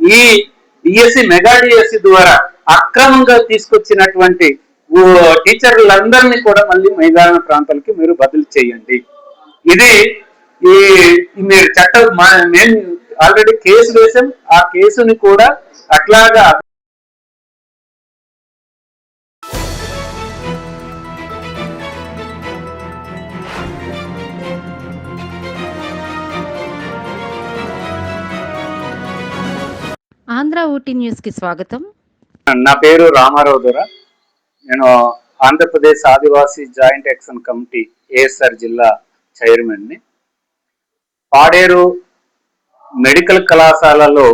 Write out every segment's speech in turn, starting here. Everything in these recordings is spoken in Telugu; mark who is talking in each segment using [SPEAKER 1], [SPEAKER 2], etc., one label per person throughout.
[SPEAKER 1] ఈ డిఎస్సి మెగా డిఎస్సి ద్వారా అక్రమంగా తీసుకొచ్చినటువంటి టీచర్లందరినీ కూడా మళ్ళీ మైదాన ప్రాంతాలకి మీరు బదిలీ చేయండి. ఇది ఈ మీరు చట్ట మా- మేము ఆల్రెడీ కేసు వేసాం. ఆ కేసుని కూడా అట్లాగా
[SPEAKER 2] ఆంధ్ర ఊటీ న్యూస్కి స్వాగతం.
[SPEAKER 1] నా పేరు రామారావు దొర నేను Andhra Pradesh Adivasi joint action committee ASR జిల్లా చైర్మన్ని పాడేరు మెడికల్ కళాశాలలో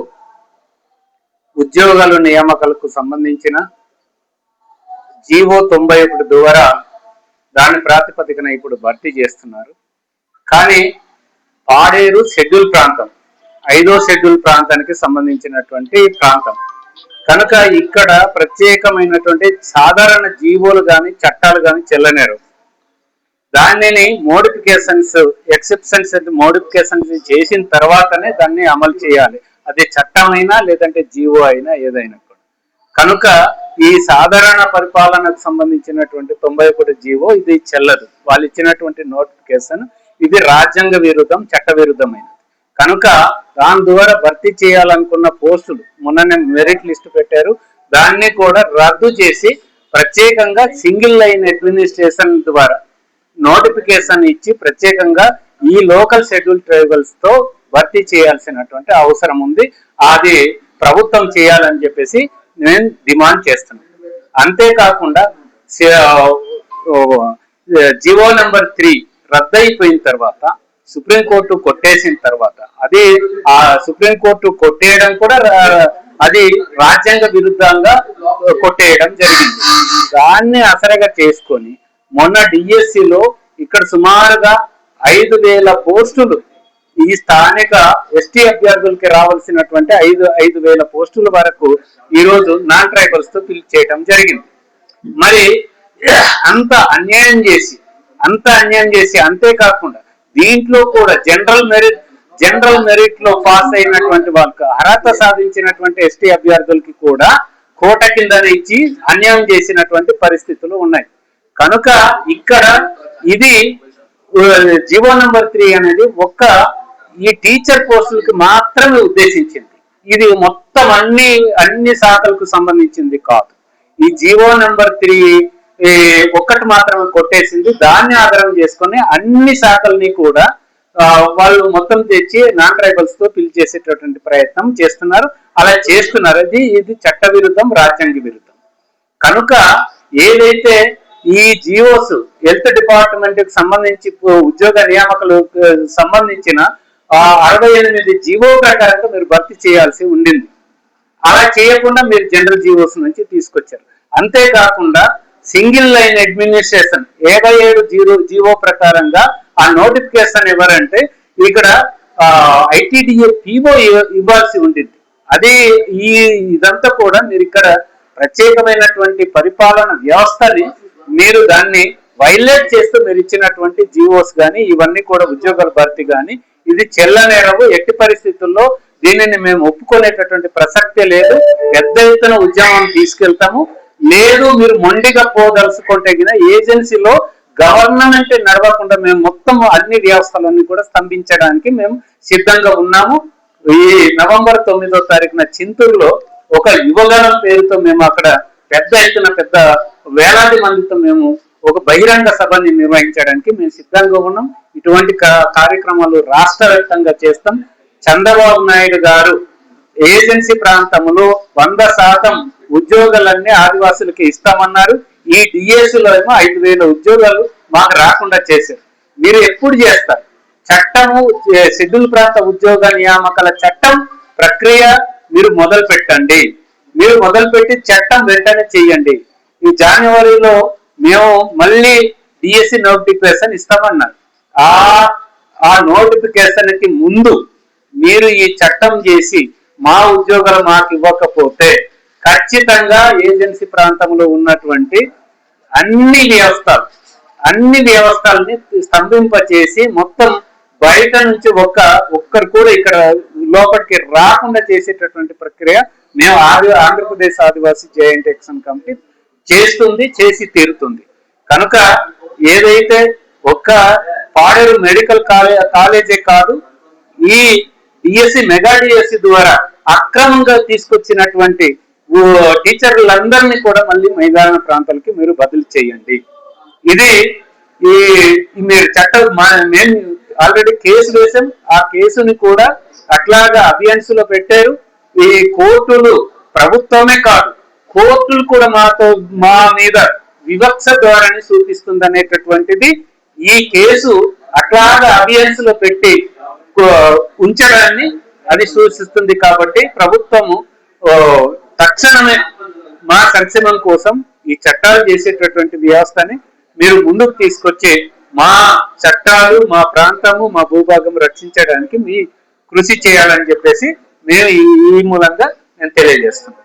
[SPEAKER 1] ఉద్యోగాలు నియామకాలకు సంబంధించిన జీవో తొంభై ఒకటి ద్వారా దాని ప్రాతిపదికన ఇప్పుడు భర్తీ చేస్తున్నారు. కానీ పాడేరు షెడ్యూల్ ప్రాంతం ఐదో షెడ్యూల్ ప్రాంతానికి సంబంధించినటువంటి ప్రాంతం. కనుక ఇక్కడ ప్రత్యేకమైనటువంటి సాధారణ జీవోలు కానీ చట్టాలు కానీ చెల్లనేరు దానిని మోడిఫికేషన్స్ ఎక్సెప్షన్స్ మోడిఫికేషన్స్ చేసిన తర్వాతనే దాన్ని అమలు చేయాలి. అది చట్టం అయినా లేదంటే జీవో అయినా ఏదైనా కూడా. కనుక ఈ సాధారణ పరిపాలనకు సంబంధించినటువంటి తొంభై ఒకటి జీవో ఇది చెల్లదు. వాళ్ళు ఇచ్చినటువంటి నోటిఫికేషన్ ఇది రాజ్యాంగ విరుద్ధం చట్ట విరుద్ధమైనది. కనుక దాని ద్వారా భర్తీ చేయాలనుకున్న పోస్టులు మొన్ననే మెరిట్ లిస్ట్ పెట్టారు. దాన్ని కూడా రద్దు చేసి ప్రత్యేకంగా సింగిల్ లైన్ అడ్మినిస్ట్రేషన్ ద్వారా నోటిఫికేషన్ ఇచ్చి ప్రత్యేకంగా ఈ లోకల్ షెడ్యూల్ ట్రైబల్స్తో భర్తీ చేయాల్సినటువంటి అవసరం ఉంది. అది ప్రభుత్వం చేయాలని చెప్పేసి నేను డిమాండ్ చేస్తున్నాను. అంతేకాకుండా జివో నెంబర్ త్రీ రద్దయిపోయిన తర్వాత సుప్రీంకోర్టు కొట్టేసిన తర్వాత అది ఆ సుప్రీంకోర్టు కొట్టేయడం కూడా అది రాజ్యాంగ విరుద్ధంగా కొట్టేయడం జరిగింది. దాన్ని అసరగా చేసుకొని మొన్న డిఎస్సిలో లో ఇక్కడ సుమారుగా ఐదు వేల పోస్టులు ఈ స్థానిక ఎస్టీ అభ్యర్థులకి రావాల్సినటువంటి ఐదు ఐదు వేల పోస్టుల వరకు ఈ రోజు నాన్ ట్రైబల్స్తో ఫిల్ చేయడం జరిగింది. మరి అంత అన్యాయం చేసి అంత అన్యాయం చేసి అంతేకాకుండా దీంట్లో కూడా జనరల్ మెరిట్ జనరల్ మెరిట్లో పాస్ అయినటువంటి వాళ్ళకి అర్హత సాధించినటువంటి ఎస్టీ అభ్యర్థులకి కూడా కోట కిందనే ఇచ్చి అన్యాయం చేసినటువంటి పరిస్థితులు ఉన్నాయి. కనుక ఇక్కడ ఇది జీవో నంబర్ త్రీ అనేది ఒక్క ఈ టీచర్ పోస్టులకి మాత్రమే ఉద్దేశించింది. ఇది మొత్తం అన్ని అన్ని శాఖలకు సంబంధించింది కాదు. ఈ జీవో నెంబర్ త్రీ ఒక్కటి మాత్రమే కొట్టేసింది. దాన్ని ఆధారం చేసుకుని అన్ని శాఖల్ని కూడా వాళ్ళు మొత్తం తెచ్చి నాన్ ట్రైబల్స్తో ఫిల్ చేసేటటువంటి ప్రయత్నం చేస్తున్నారు. అలా చేస్తున్నారు. అది ఇది చట్ట విరుద్ధం రాజ్యాంగ విరుద్ధం. కనుక ఏదైతే ఈ జియోస్ హెల్త్ డిపార్ట్మెంట్కి సంబంధించి ఉద్యోగ నియామకాలకు సంబంధించిన ఆ అరవై ఎనిమిది జీవో ప్రకారంగా మీరు భర్తీ చేయాల్సి ఉండింది. అలా చేయకుండా మీరు జనరల్ జీవోస్ నుంచి తీసుకొచ్చారు. అంతేకాకుండా సింగిల్ లైన్ అడ్మినిస్ట్రేషన్ ఏడై ఏడు జీరో జీవో ప్రకారంగా ఆ నోటిఫికేషన్ ఎవరంటే ఇక్కడ ఐటీడీఏ పీఓ ఇవ్వాల్సి ఉండింది. అదే ఈ ఇదంతా కూడా మీరు ఇక్కడ ప్రత్యేకమైనటువంటి పరిపాలన వ్యవస్థని మీరు దాన్ని వైలేట్ చేస్తూ మీరు ఇచ్చినటువంటి జీవోస్ కానీ ఇవన్నీ కూడా ఉద్యోగాల భర్తీ కానీ ఇది చెల్లనేరవు ఎట్టి పరిస్థితుల్లో దీనిని మేము ఒప్పుకునేటటువంటి ప్రసక్తే లేదు. పెద్ద ఎత్తున ఉద్యమం తీసుకెళ్తాము. నేడు మీరు మొండిగా పోదలుచుకుంటే కదా ఏజెన్సీలో గవర్నమెంట్ నడవకుండా మేము మొత్తం అన్ని వ్యవస్థలన్నీ కూడా స్తంభించడానికి మేము సిద్ధంగా ఉన్నాము. ఈ నవంబర్ తొమ్మిదో తారీఖున చింతూరులో ఒక యువగణం పేరుతో మేము అక్కడ పెద్ద ఎత్తున పెద్ద వేలాది మందితో మేము ఒక బహిరంగ సభని నిర్వహించడానికి మేము సిద్ధంగా ఉన్నాం. ఇటువంటి కార్యక్రమాలు రాష్ట్ర వ్యాప్తంగా చేస్తాం. చంద్రబాబు నాయుడు గారు ఏజెన్సీ ప్రాంతంలో వంద శాతం ఉద్యోగాలన్నీ ఆదివాసులకి ఇస్తామన్నారు. ఈ డిఎస్లో ఏమో ఐదు వేల ఉద్యోగాలు మాకు రాకుండా చేశారు. మీరు ఎప్పుడు చేస్తారు? చట్టము షెడ్యూల్ ప్రాంత ఉద్యోగ నియామకాల చట్టం ప్రక్రియ మీరు మొదలు పెట్టండి. మీరు మొదలు పెట్టి చట్టం వెంటనే చెయ్యండి ఈ జనవరిలో మేము మళ్ళీ డిఎస్సి నోటిఫికేషన్ ఇస్తామన్నారు. ఆ ఆ నోటిఫికేషన్కి ముందు మీరు ఈ చట్టం చేసి మా ఉద్యోగాలు మాకు ఇవ్వకపోతే ఖచ్చితంగా ఏజెన్సీ ప్రాంతంలో ఉన్నటువంటి అన్ని వ్యవస్థలు అన్ని వ్యవస్థల్ని స్తంభింపచేసి మొత్తం బయట నుంచి ఒక్క ఒక్కరు కూడా ఇక్కడ లోపలికి రాకుండా చేసేటటువంటి ప్రక్రియ మేము ఆది Andhra Pradesh Adivasi joint action committee చేస్తుంది చేసి తీరుతుంది. కనుక ఏదైతే ఒక్క పాడేరు మెడికల్ కాలే కాలేజే కాదు ఈ డిఎస్సి మెగా డిఎస్సి ద్వారా అక్రమంగా తీసుకొచ్చినటువంటి టీచర్లందరినీ కూడా మళ్ళీ మైదాన ప్రాంతాలకి మీరు బదిలీ చేయండి. ఇది ఈ మీరు చట్ట మా- మేము ఆల్రెడీ కేసు వేసాం. ఆ కేసుని కూడా అట్లాగా అభియన్స్లో పెట్టారు. ఈ కోర్టులు ప్రభుత్వమే కాదు కోర్టులు కూడా మాతో మా మీద వివక్ష ధోరణి చూపిస్తుంది అనేటటువంటిది ఈ కేసు అట్లాగా అభియన్స్లో పెట్టి ఉంచడాన్ని అది సూచిస్తుంది కాబట్టి ప్రభుత్వము తక్షణమే మా సంక్షేమం కోసం ఈ చట్టాలు చేసేటటువంటి వ్యవస్థని మీరు ముందుకు తీసుకొచ్చి మా చట్టాలు మా ప్రాంతము మా భూభాగం రక్షించడానికి మీ కృషి చేయాలని చెప్పేసి మేము ఈ ఈ మూలంగా నేను తెలియజేస్తున్నాను.